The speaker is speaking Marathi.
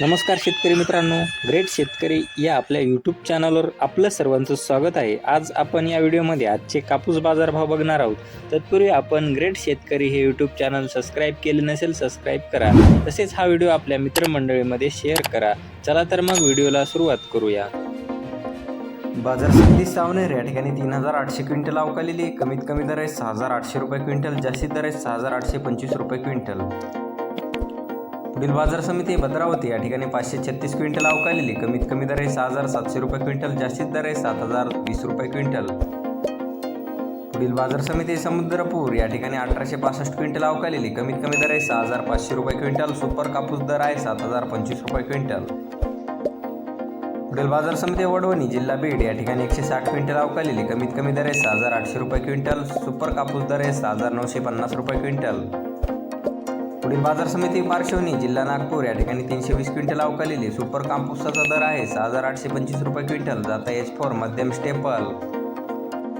नमस्कार शेतकरी मित्रांनो ग्रेट शेतकरी या आपल्या यूट्यूब चॅनलवर आपलं सर्वांचं स्वागत आहे. आज आपण या व्हिडिओमध्ये आजचे कापूस बाजारभाव बघणार आहोत. तत्पूर्वी आपण ग्रेट शेतकरी हे यूट्यूब चॅनल सबस्क्राईब केले नसेल सबस्क्राईब करा. तसेच हा व्हिडिओ आपल्या मित्रमंडळीमध्ये शेअर करा. चला तर मग व्हिडिओला सुरुवात करूया. बाजार समिती सावनेर या ठिकाणी तीन हजार आठशे क्विंटल अवकालेली कमीत कमी दर आहे सहा हजार आठशे रुपये क्विंटल जास्तीत दर आहे सहा हजार आठशे पंचवीस रुपये क्विंटल. पुढील बाजार समिती भद्रावती या ठिकाणी पाचशे छत्तीस क्विंटल अवकालेली कमीत कमी दर आहे सहा हजार सातशे रुपये क्विंटल जास्तीत दर आहे सात हजार वीस रुपये क्विंटल. पुढील बाजार समिती समुद्रपूर या ठिकाणी अठराशे पासष्ट क्विंटल अवकालेली कमीत कमी दर आहे सहा हजार पाचशे रुपये क्विंटल सुपर कापूस दर आहे सात हजार पंचवीस रुपये क्विंटल. पुढील बाजार समिती वडवणी जिल्हा बीड या ठिकाणी एकशे साठ क्विंटल अवकालेली कमीत कमी दर आहे सहा हजार आठशे रुपये क्विंटल सुपर कापूस दर आहे सहा हजार नऊशे पन्नास रुपये क्विंटल. पुढील बाजार समिती पार्श्वनी जिल्हा नागपूर या ठिकाणी तीनशे वीस क्विंटल अवकालेली सुपर कापूसाचा दर आहे. सहा हजार आठशे पंचवीस रुपये क्विंटल जाता एच फोर मध्यम स्टेपल.